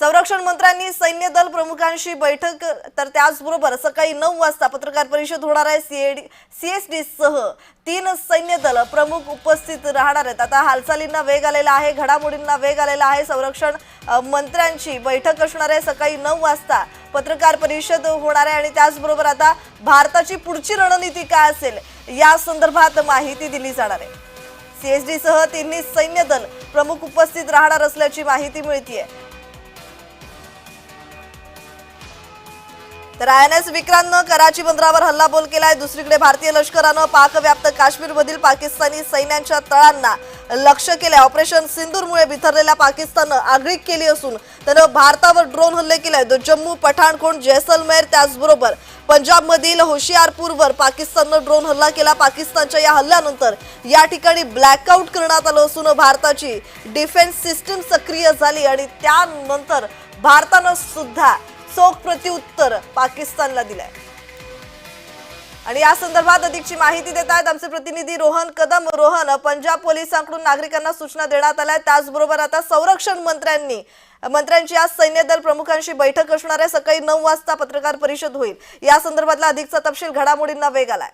संरक्षण मंत्र्यांनी सैन्य दल प्रमुखांशी बैठक तर त्याचबरोबर सकाळी नऊ वाजता पत्रकार परिषद होणार आहे. सीएडी सीएसडी सह तीन सैन्य दल प्रमुख उपस्थित राहणार आहेत. आता हालचालींना वेग आलेला आहे घडामोडींना वेग आलेला आहे. संरक्षण मंत्र्यांची बैठक असणार आहे सकाळी नऊ वाजता. पत्रकार परिषद होणार आहे आणि त्याचबरोबर आता भारताची पुढची रणनीती काय असेल या संदर्भात माहिती दिली जाणार आहे. सीएसडी सह तिन्ही सैन्य दल प्रमुख उपस्थित राहणार असल्याची माहिती मिळतीये. तर आय एन एस विक्रांतनं कराची बंदरावर हल्लाबोल केलाय. दुसरीकडे भारतीय लष्करानं पाकव्याप्त काश्मीरमधील पाकिस्तानी सैन्यांच्या तळांना लक्ष केले ऑपरेशन सिंदूरमुळे बिथरलेल्या पाकिस्ताननं आगळीक केली असून त्यानं भारतावर ड्रोन हल्ले केले. तो जम्मू पठाणकोट जैसलमेर त्याचबरोबर पंजाबमधील होशियारपूरवर पाकिस्ताननं ड्रोन हल्ला केला. पाकिस्तानच्या या हल्ल्यानंतर या ठिकाणी ब्लॅकआउट करण्यात आलं असून भारताची डिफेन्स सिस्टीम सक्रिय झाली आणि त्यानंतर भारतानं सुद्धा चोख प्रत्युत्तर पाकिस्तानला दिलंय. आणि या संदर्भात अधिकची माहिती देत आहेत आमचे प्रतिनिधी रोहन कदम. रोहन पंजाब पोलिसांकडून नागरिकांना सूचना देण्यात आल्या त्याचबरोबर आता संरक्षण मंत्र्यांनी मंत्र्यांची आज सैन्य दल प्रमुखांशी बैठक असणार आहे. सकाळी नऊ वाजता पत्रकार परिषद होईल. या संदर्भातला अधिकचा तपशील घडामोडींना वेग आलाय.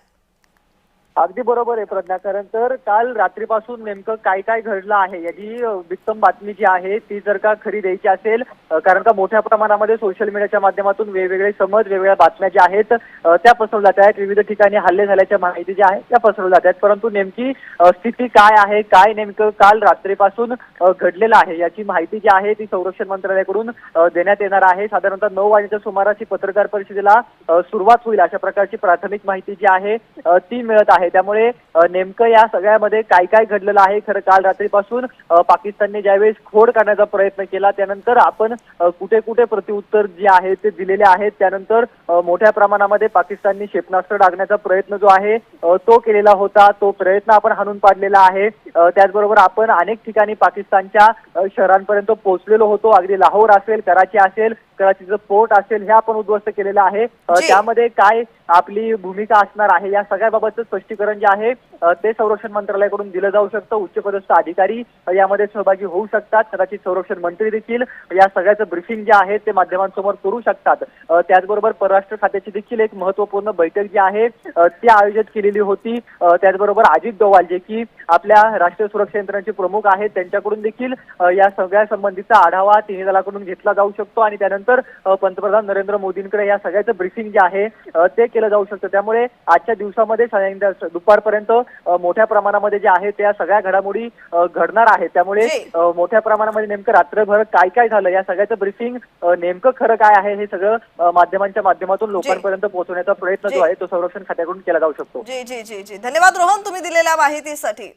अगदी बरोबर आहे प्रज्ञा. कारण तर काल रात्रीपासून नेमकं काय काय घडलं आहे याची वित्तम बातमी जी आहे ती जर का खरी द्यायची असेल कारण का मोठ्या प्रमाणामध्ये सोशल मीडियाच्या माध्यमातून वेगवेगळे समज वेगवेगळ्या बातम्या ज्या आहेत त्या पसरवल्या जात आहेत. विविध ठिकाणी हल्ले झाल्याच्या माहिती ज्या आहेत त्या पसरवल्या जात आहेत. परंतु नेमकी स्थिती काय आहे काय नेमकं काल रात्रीपासून घडलेलं आहे याची माहिती जी आहे ती संरक्षण मंत्रालयाकडून देण्यात येणार आहे. साधारणतः नऊ वाजेच्या सुमारास ही पत्रकार परिषदेला सुरुवात होईल अशा प्रकारची प्राथमिक माहिती जी आहे ती मिळत आहे. त्यामुळे अ, नेमकं या सगळ्यामध्ये काय काय घडलेलं आहे खरं काल रात्रीपासून पाकिस्तानने ज्यावेळेस खोड काढण्याचा प्रयत्न केला त्यानंतर आपण कुठे कुठे प्रत्युत्तर जे आहे ते दिलेले आहेत. त्यानंतर मोठ्या प्रमाणामध्ये पाकिस्तानने क्षेपणास्त्र डागण्याचा प्रयत्न जो आहे तो केलेला होता. तो प्रयत्न आपण हाणून पाडलेला आहे. त्याचबरोबर आपण अनेक ठिकाणी पाकिस्तानच्या शहरांपर्यंत पोहोचलेलो होतो. अगदी लाहोर असेल कराची असेल कराचीचं पोर्ट असेल हे आपण उद्ध्वस्त केलेलं आहे. त्यामध्ये काय आपली भूमिका असणार आहे या सगळ्याबाबतचं स्पष्टीकरण जे आहे ते संरक्षण मंत्रालयाकडून दिलं जाऊ शकतं उच्चपदस्थ अधिकारी यामध्ये सहभागी होऊ शकतात कदाचित संरक्षण मंत्री देखील. या सगळ्याचं ब्रिफिंग जे आहे ते माध्यमांसमोर करू शकतात. त्याचबरोबर परराष्ट्र खात्याची देखील एक महत्त्वपूर्ण बैठक जी आहे ती आयोजित केलेली होती. त्याचबरोबर अजित डोवाल जे की आपल्या राष्ट्रीय सुरक्षा यंत्रणाचे प्रमुख आहेत त्यांच्याकडून देखील या सगळ्या संबंधीचा आढावा तिन्ही दलाकडून घेतला जाऊ शकतो. आणि त्यानंतर पंतप्रधान नरेंद्र मोदींकडे या सगळ्याचं ब्रिफिंग जे आहे ते केलं जाऊ शकतं. त्यामुळे आजच्या दिवसामध्ये दुपारपर्यंत मोठ्या प्रमाणामध्ये जे आहे त्या सगळ्या घडामोडी घडणार आहेत त्यामुळे मोठ्या प्रमाणामध्ये नेमकं रात्रभर काय काय झालं या सगळ्याचं ब्रिफिंग नेमकं खरं काय आहे हे सगळं माध्यमांच्या माध्यमातून लोकांपर्यंत पोहोचवण्याचा प्रयत्न जी. जो. आहे तो संरक्षण खात्याकडून केला जाऊ शकतो. जी जी जी जी. धन्यवाद रोहन तुम्ही दिलेल्या माहितीसाठी.